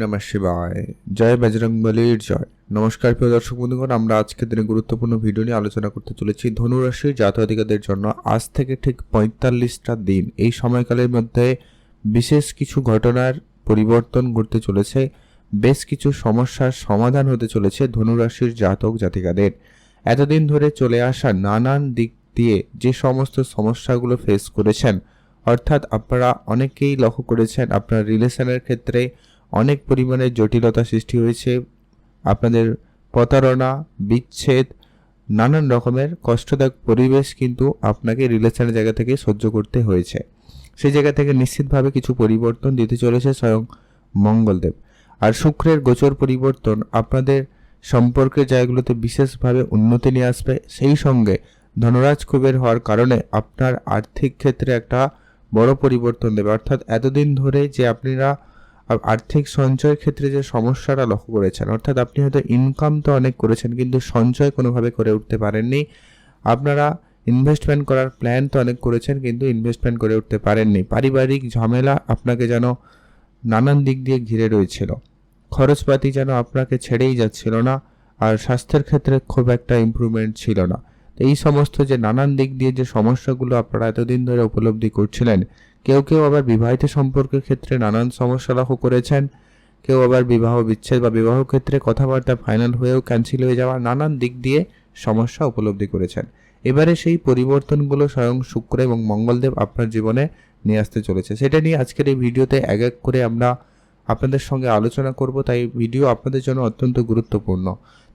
নমঃ শিবায়। জয় বজরং বলির জয়। নমস্কার, প্রিয় দর্শক বন্ধুগণ, আমরা আজকের দিনে গুরুত্বপূর্ণ ভিডিও নিয়ে আলোচনা করতে চলেছি ধনুরাশির জাতকাধিকাদের জন্য। আজ থেকে ঠিক পঁয়তাল্লিশটা দিন। এই সময়কালের মধ্যে বিশেষ কিছু ঘটনার পরিবর্তন ঘটতে চলেছে। বেশ কিছু সমস্যার সমাধান হতে চলেছে ধনুরাশির জাতক জাতিকাদের। এতদিন ধরে চলে আসা নানান দিক দিয়ে যে সমস্ত সমস্যাগুলো ফেস করেছেন, অর্থাৎ আপনারা অনেকেই লক্ষ্য করেছেন আপনার রিলেশনের ক্ষেত্রে অনেক পরিমাণে জটিলতা সৃষ্টি হয়েছে। আপনাদের প্রতারণা, বিচ্ছেদ, নানান রকমের কষ্টদায়ক পরিবেশ কিন্তু আপনাকে রিলেশনের জায়গা থেকে সহ্য করতে হয়েছে। সেই জায়গা থেকে নিশ্চিতভাবে কিছু পরিবর্তন দিতে চলেছে স্বয়ং মঙ্গলদেব। আর শুক্রের গোচর পরিবর্তন আপনাদের সম্পর্কের জায়গাগুলোতে বিশেষভাবে উন্নতি নিয়ে আসবে। সেই সঙ্গে ধনরাজ কুবের হওয়ার কারণে আপনার আর্থিক ক্ষেত্রে একটা বড় পরিবর্তন দেবে। অর্থাৎ এতদিন ধরে যে আপনারা আর্থিক সঞ্চয়ের ক্ষেত্রে যে সমস্যাটা লক্ষ্য করেছেন, অর্থাৎ আপনি হয়তো ইনকাম তো অনেক করেছেন, কিন্তু সঞ্চয় কোনোভাবে করে উঠতে পারেননি। আপনারা ইনভেস্টমেন্ট করার প্ল্যান তো অনেক করেছেন, কিন্তু ইনভেস্টমেন্ট করে উঠতে পারেননি। পারিবারিক ঝামেলা আপনাকে যেন নানান দিক দিয়ে ঘিরে রয়েছিল। খরচপাতি যেন আপনাকে ছেড়েই যাচ্ছিল না, আর স্বাস্থ্যের ক্ষেত্রে খুব একটা ইম্প্রুভমেন্ট ছিল না। এই সমস্ত যে নানান দিক দিয়ে যে সমস্যাগুলো আপনারা এতদিন ধরে উপলব্ধি করছিলেন কেউ কেউ আবার বিবাহিত সম্পর্কের ক্ষেত্রে নানান সমস্যা লক্ষ্য করেছেন। কেউ আবার বিবাহ বিচ্ছেদ বা বিবাহ ক্ষেত্রে কথাবার্তা ফাইনাল হয়েও ক্যান্সেল হয়ে যাওয়া নানান দিক দিয়ে সমস্যা উপলব্ধি করেছেন। এবারে সেই পরিবর্তনগুলো স্বয়ং শুক্র এবং মঙ্গলদেব আপনার জীবনে নিয়ে আসতে চলেছে। সেটা নিয়ে আজকের এই ভিডিওতে এক এক করে আমরা আপনাদের সঙ্গে আলোচনা করব। তাই ভিডিও আপনাদের জন্য অত্যন্ত গুরুত্বপূর্ণ।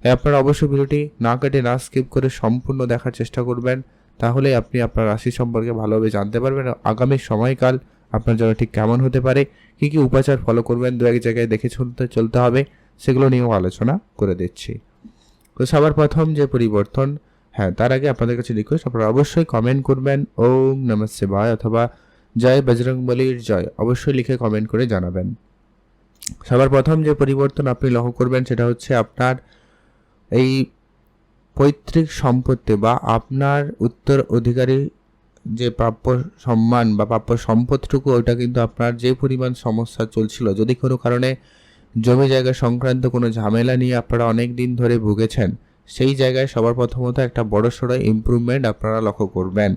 তাই আপনারা অবশ্যই ভিডিওটি না কেটে না স্কিপ করে সম্পূর্ণ দেখার চেষ্টা করবেন। তাহলে আপনি আপনার রাশি সম্পর্কে ভালোভাবে জানতে পারবেন। আগামী সময়কাল আপনার জন্য ঠিক কেমন হতে পারে, কী কী উপাচার ফলো করবেন, দু এক জায়গায় দেখে চলতে চলতে হবে, সেগুলো নিয়েও আলোচনা করে দিচ্ছি। তো সবার প্রথম যে পরিবর্তন হ্যাঁ তার আগে আপনাদের কাছে রিকোয়েস্ট আপনারা অবশ্যই কমেন্ট করবেন। ওম নমঃ শিবায় অথবা জয় বজরং বলির জয়, অবশ্যই লিখে কমেন্ট করে জানাবেন। সবার প্রথম যে পরিবর্তন আপনি লক্ষ্য করবেন, সেটা হচ্ছে আপনার এই পৈতৃক সম্পত্তি বা আপনার উত্তর অধিকারী যে প্রাপ্য সম্মান বা প্রাপ্য সম্পদটুকু, ওটা কিন্তু আপনার যে পরিমাণ সমস্যা চলছিল, যদি কোনো কারণে জমি জায়গা সংক্রান্ত কোনো ঝামেলা নিয়ে আপনারা অনেক দিন ধরে ভুগেছেন, সেই জায়গায় সবার প্রথমত একটা বড় সড়ো ইম্প্রুভমেন্ট আপনারা লক্ষ্য করবেন।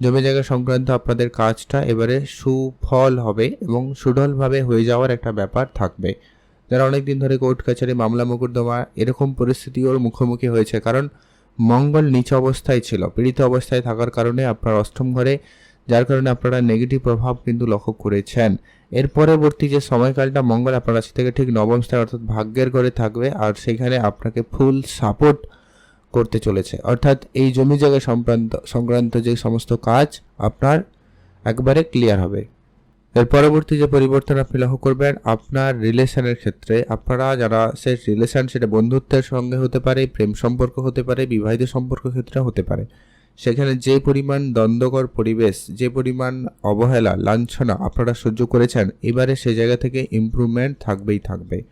জমি জায়গা সংক্রান্ত আপনাদের কাজটা এবারে সুফল হবে এবং সুডলভাবে হয়ে যাওয়ার একটা ব্যাপার থাকবে। যারা অনেকদিন ধরে কোর্ট কাছারি মামলা মোকদ্দমা, এরকম পরিস্থিতিও মুখোমুখি হয়েছে। কারণ মঙ্গল নিচ অবস্থায় ছিল, পীড়িত অবস্থায় থাকার কারণে আপনার অষ্টম ঘরে, যার কারণে আপনারা নেগেটিভ প্রভাব কিন্তু লক্ষ্য করেছেন। এর পরবর্তী যে সময়কালটা, মঙ্গল আপনার রাশি থেকে ঠিক নবম স্থান, অর্থাৎ ভাগ্যের ঘরে থাকবে, আর সেখানে আপনাকে ফুল সাপোর্ট করতে চলেছে। অর্থাৎ এই জমি জায়গা সংক্রান্ত সংক্রান্ত যে সমস্ত কাজ, আপনার একবারে ক্লিয়ার হবে। এর পরবর্তী যে পরিবর্তন আপনি লক্ষ্য করবেন, আপনার রিলেশনের ক্ষেত্রে আপনারা যারা সে রিলেশন সেটা বন্ধুত্বের সঙ্গে হতে পারে, প্রেম সম্পর্ক হতে পারে, বিবাহিত সম্পর্ক ক্ষেত্রে হতে পারে। সেখানে যে পরিমাণ দ্বন্দ্বকর পরিবেশ, যে পরিমাণ অবহেলা, লাঞ্ছনা আপনারা সহ্য করেছেন, এবারে সে জায়গা থেকে ইম্প্রুভমেন্ট থাকবেই থাকবে।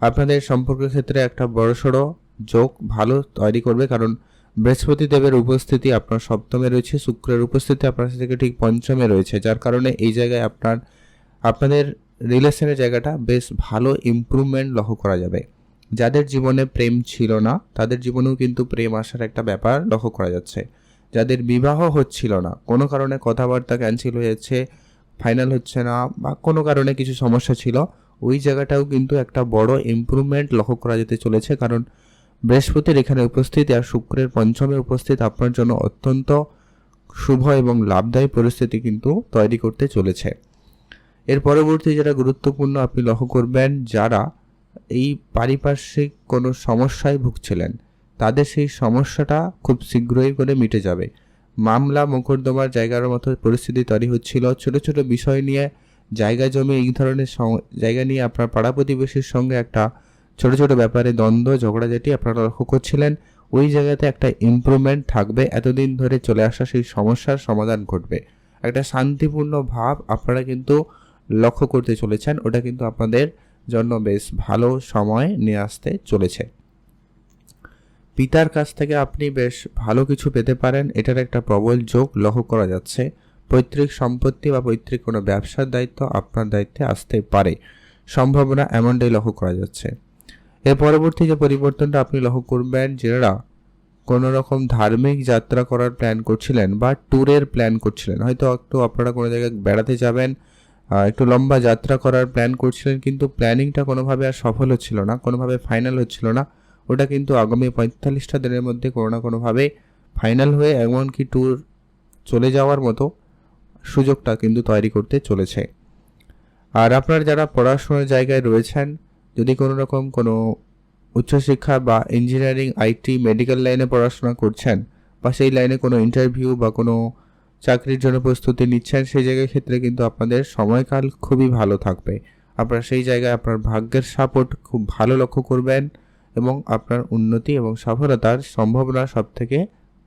আপনাদের সম্পর্কের ক্ষেত্রে একটা বড়সড় যোগ ভালো তৈরি করবে, কারণ বৃহস্পতি দেবের উপস্থিতি আপনার সপ্তমে রয়েছে, শুক্রের উপস্থিতি আপনার থেকে ঠিক পঞ্চমে রয়েছে, যার কারণে এই জায়গায় আপনার, আপনাদের রিলেশনের জায়গাটা বেশ ভালো ইম্প্রুভমেন্ট লক্ষ্য করা যাবে। যাদের জীবনে প্রেম ছিল না, তাদের জীবনেও কিন্তু প্রেম আসার একটা ব্যাপার লক্ষ্য করা যাচ্ছে। যাদের বিবাহ হচ্ছিল না, কোনো কারণে কথাবার্তা ক্যান্সেল হয়ে যাচ্ছে ফাইনাল হচ্ছে না, বা কোনো কারণে কিছু সমস্যা ছিল, ওই জায়গাটাও কিন্তু একটা বড় ইম্প্রুভমেন্ট লক্ষ্য করা যেতে চলেছে, কারণ বৃহস্পতির এখানে উপস্থিত আর শুক্রের পঞ্চমে উপস্থিত আপনার জন্য অত্যন্ত শুভ এবং লাভদায়ী পরিস্থিতি কিন্তু তৈরি করতে চলেছে। এর পরবর্তী যারা গুরুত্বপূর্ণ আপনি লক্ষ্য করবেন, যারা এই পারিপার্শ্বিক কোনো সমস্যায় ভুগছিলেন, তাদের সেই সমস্যাটা খুব শীঘ্রই করে মিটে যাবে। মামলা মোকদ্দমার জায়গার মতো পরিস্থিতি তৈরি হচ্ছিল। ছোট ছোট বিষয় নিয়ে জায়গা জমি, এই ধরনের জায়গা নিয়ে আপনার পাড়া প্রতিবেশীর সঙ্গে একটা ছোট ছোট ব্যাপারে দ্বন্দ্ব, ঝগড়াঝাটি আপনারা লক্ষ্য করছিলেন। ওই জায়গাতে একটা ইম্প্রুভমেন্ট থাকবে। এতদিন ধরে চলে আসা সেই সমস্যার সমাধান ঘটবে। একটা শান্তিপূর্ণ ভাব আপনারা কিন্তু লক্ষ্য করতে চলেছেন। ওটা কিন্তু আপনাদের জন্য বেশ ভালো সময় নিয়ে আসতে চলেছে। পিতার কাছ থেকে আপনি বেশ ভালো কিছু পেতে পারেন। এটার একটা প্রবল যোগ লক্ষ্য করা যাচ্ছে। পৈতৃক সম্পত্তি বা পৈতৃক কোনো ব্যবসার দায়িত্ব আপনার দায়িত্বে আসতে পারে। সম্ভাবনা এমনটাই লক্ষ্য করা যাচ্ছে। এর পরবর্তী যে পরিবর্তনটা আপনি লক্ষ্য করবেন যারা কোনো রকম ধার্মিক যাত্রা করার প্ল্যান করছিলেন বা ট্যুরের প্ল্যান করছিলেন, হয়তো একটু আপনারা কোনো জায়গায় বেড়াতে যাবেন একটু লম্বা যাত্রা করার প্ল্যান করছিলেন, কিন্তু প্ল্যানিংটা কোনোভাবে আর সফল হচ্ছিল না, কোনোভাবে ফাইনাল হচ্ছিল না। ওটা কিন্তু আগামী পঁয়তাল্লিশটা দিনের মধ্যে কোনো না কোনোভাবে ফাইনাল হয়ে এমনকি ট্যুর চলে যাওয়ার মতো সুযোগটা কিন্তু তৈরি করতে চলেছে। আর আপনার যারা পড়াশোনার জায়গায় রয়েছেন যদি কোনো রকম কোনো উচ্চশিক্ষা বা ইঞ্জিনিয়ারিং আইটি মেডিকেল লাইনে পড়াশোনা করছেন বা সেই লাইনে কোনো ইন্টারভিউ বা কোনো চাকরির জন্য প্রস্তুতি নিচ্ছেন, সেই জায়গার ক্ষেত্রে কিন্তু আপনাদের সময়কাল খুবই ভালো থাকবে। আপনারা সেই জায়গায় আপনার ভাগ্যের সাপোর্ট খুব ভালো লক্ষ্য করবেন এবং আপনার উন্নতি এবং সফলতার সম্ভাবনা সব থেকে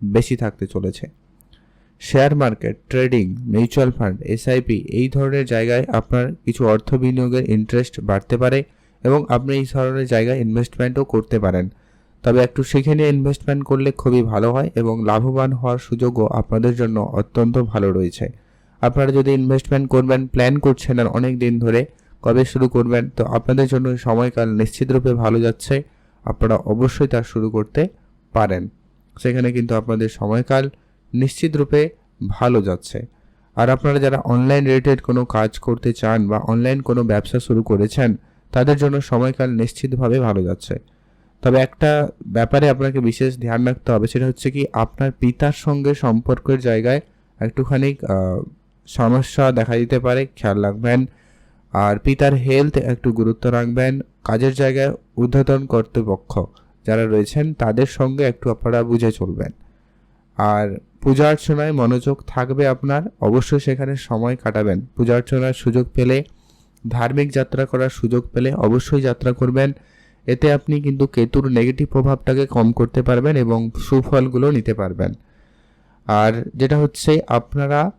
বেশি থাকতে চলেছে। Share market, trading, mutual fund SIP এই ধরনের জায়গায় আপনার কিছু অর্থ বিনিয়োগের ইন্টারেস্ট বাড়তে পারে। এবং আপনি এই ধরনের জায়গায় ইনভেস্টমেন্টও করতে পারেন। তবে একটু শিখে নিয়ে ইনভেস্টমেন্ট করলে খুবই ভালো হয় এবং লাভবান হওয়ার সুযোগও আপনাদের জন্য অত্যন্ত ভালো রয়েছে। আপনারা যদি ইনভেস্টমেন্ট করবেন প্ল্যান করছেন আর অনেক দিন ধরে কবে শুরু করবেন, তো আপনাদের জন্য সময়কাল নিশ্চিতরূপে ভালো যাচ্ছে। আপনারা অবশ্যই তা শুরু করতে পারেন। সেখানে কিন্তু আপনাদের সময়কাল নিশ্চিতরূপে ভালো যাচ্ছে। আর আপনারা যারা অনলাইন রিলেটেড কোনো কাজ করতে চান বা অনলাইন কোনো ব্যবসা শুরু করেছেন তাদের জন্য সময়কাল নিশ্চিতভাবে ভালো যাচ্ছে। তবে একটা ব্যাপারে আপনাকে বিশেষ ধ্যান রাখতে হবে, সেটা হচ্ছে কি আপনার পিতার সঙ্গে সম্পর্কের জায়গায় একটুখানি সমস্যা দেখা দিতে পারে, খেয়াল রাখবেন। আর পিতার হেলথ একটু গুরুত্ব রাখবেন, কাজের জায়গায় ঊর্ধ্বতন কর্তৃপক্ষ যারা রয়েছেন, তাদের সঙ্গে একটু আপনারা বুঝে চলবেন। আর পূজা অর্চনায় মনোযোগ থাকবে আপনার, অবশ্যই সেখানে সময় কাটাবেন। পূজা অর্চনার সুযোগ পেলে ধার্মিক যাত্রা করার সুযোগ পেলে অবশ্যই যাত্রা করবেন। এতে আপনি কিন্তু কেতুর নেগেটিভ প্রভাবটাকে কম করতে পারবেন এবং সুফলগুলো নিতে পারবেন। আর যেটা হচ্ছে আপনারা,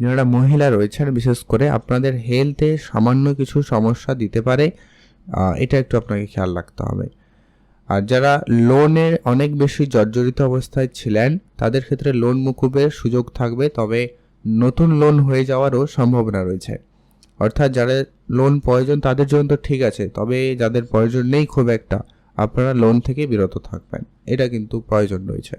যারা মহিলা রয়েছেন, বিশেষ করে আপনাদের হেলথে সামান্য কিছু সমস্যা দিতে পারে এটা একটু আপনাকে খেয়াল রাখতে হবে। আর যারা লোনের অনেক বেশি জর্জরিত অবস্থায় ছিলেন, তাদের ক্ষেত্রে লোন মুকুবের সুযোগ থাকবে, তবে নতুন লোন হয়ে যাওয়ারও সম্ভাবনা রয়েছে। অর্থাৎ যাদের লোন প্রয়োজন তাদের জন্য তো ঠিক আছে, তবে যাদের প্রয়োজন নেই খুব একটা, আপনারা লোন থেকে বিরত থাকবেন। এটা কিন্তু প্রয়োজন রয়েছে।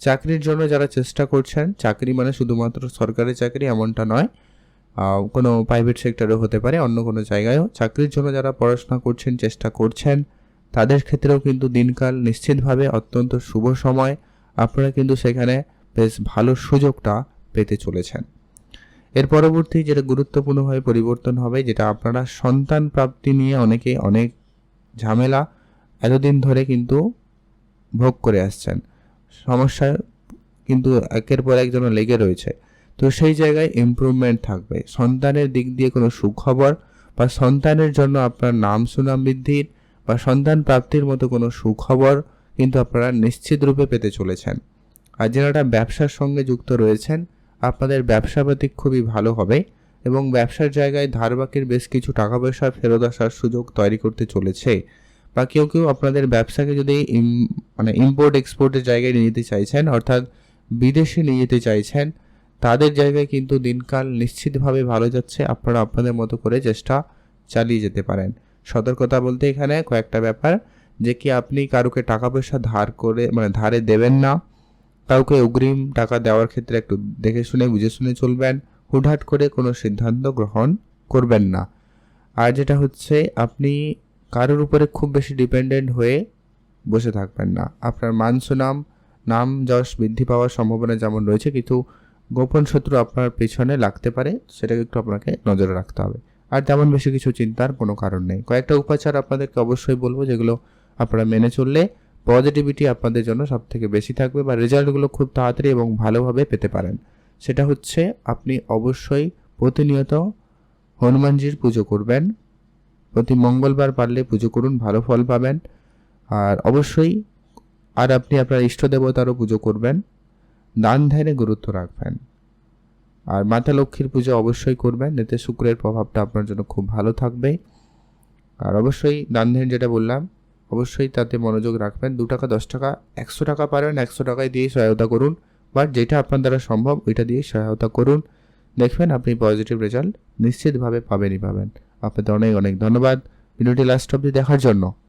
চাকরির জন্য যারা চেষ্টা করছেন, চাকরি মানে শুধুমাত্র সরকারি চাকরি এমনটা নয় কোনো প্রাইভেট সেক্টরেও হতে পারে, অন্য কোনো জায়গায়ও। চাকরির জন্য যারা পড়াশোনা করছেন, চেষ্টা করছেন, তাদের ক্ষেত্রেও কিন্তু দিনকাল নিশ্চিতভাবে অত্যন্ত শুভ সময়। আপনারা কিন্তু সেখানে বেশ ভালো সুযোগটা পেতে চলেছেন। এর পরবর্তী যেটা গুরুত্বপূর্ণভাবে পরিবর্তন হবে, যেটা আপনারা সন্তান প্রাপ্তি নিয়ে অনেকে অনেক ঝামেলা এতদিন ধরে কিন্তু ভোগ করে আসছেন। সমস্যা কিন্তু একের পর একজন লেগে রয়েছে। তো সেই জায়গায় ইমপ্রুভমেন্ট থাকবে। সন্তানের দিক দিয়ে কোনো সুখবর বা সন্তানের জন্য আপনার নাম সুনাম বৃদ্ধির বা সন্তান প্রাপ্তির মতো কোনো সুখবর কিন্তু আপনারা নিশ্চিত রূপে পেতে চলেছেন। আর যারা ব্যবসার সঙ্গে যুক্ত রয়েছেন আপনাদের ব্যবসা ব্যবসাপাতি খুবই ভালো হবে এবং ব্যবসার জায়গায় ধারবাকির বেশ কিছু টাকা পয়সা ফেরত আসার সুযোগ তৈরি করতে চলেছে বা কেউ কেউ আপনাদের ব্যবসাকে যদি মানে ইম্পোর্ট এক্সপোর্টের জায়গায় নিয়ে যেতে চাইছেন, অর্থাৎ বিদেশে নিয়ে যেতে চাইছেন, তাদের জায়গায় কিন্তু দিনকাল নিশ্চিতভাবে ভালো যাচ্ছে। আপনারা আপনাদের মতো করে চেষ্টা চালিয়ে যেতে পারেন। সতর্কতা বলতে এখানে কয়েকটা ব্যাপার, যে কি আপনি কারোকে টাকা পয়সা ধার করে মানে ধারে দেবেন না। কাউকে অগ্রিম টাকা দেওয়ার ক্ষেত্রে একটু দেখে শুনে, বুঝে শুনে চলবেন। হুটহাট করে কোনো সিদ্ধান্ত গ্রহণ করবেন না। আর যেটা হচ্ছে, আপনি কারোর উপরে খুব বেশি ডিপেন্ডেন্ট হয়ে বসে থাকবেন না। আপনার মান সুনাম, নাম যশ বৃদ্ধি পাওয়ার সম্ভাবনা যেমন রয়েছে, কিন্তু গোপন শত্রু আপনার পেছনে লাগতে পারে, সেটাকে একটু আপনাকে নজরে রাখতে হবে। আর তেমন বেশি কিছু চিন্তার কোনো কারণ নেই। কয়েকটা উপাচার আপনাদেরকে অবশ্যই বলব, যেগুলো আপনারা মেনে চললে পজিটিভিটি আপনাদের জন্য সব থেকে বেশি থাকবে বা রেজাল্টগুলো খুব তাড়াতাড়ি এবং ভালোভাবে পেতে পারেন। সেটা হচ্ছে আপনি অবশ্যই প্রতিনিয়ত হনুমানজির পুজো করবেন। প্রতি মঙ্গলবার পারলে পুজো করুন, ভালো ফল পাবেন। আর অবশ্যই আর আপনি আপনার ইষ্ট দেবতারও পুজো করবেন। দান ধ্যানে গুরুত্ব রাখবেন। আর মাতা লক্ষ্মীর পুজো অবশ্যই করবেন। এতে শুক্রের প্রভাবটা আপনার জন্য খুব ভালো থাকবে। আর অবশ্যই দান ধ্যান যেটা বললাম অবশ্যই তাতে মনোযোগ রাখবেন। দু টাকা, দশ টাকা, একশো টাকা পারেন, একশো টাকায় দিয়ে সহায়তা করুন। বাট যেটা আপনার দ্বারা সম্ভব, ওইটা দিয়ে সহায়তা করুন। দেখবেন আপনি পজিটিভ রেজাল্ট নিশ্চিতভাবে পাবেনই পাবেন। আপনাদের অনেক অনেক ধন্যবাদ। ভিডিওটি লাস্ট অবধি দেখার জন্য।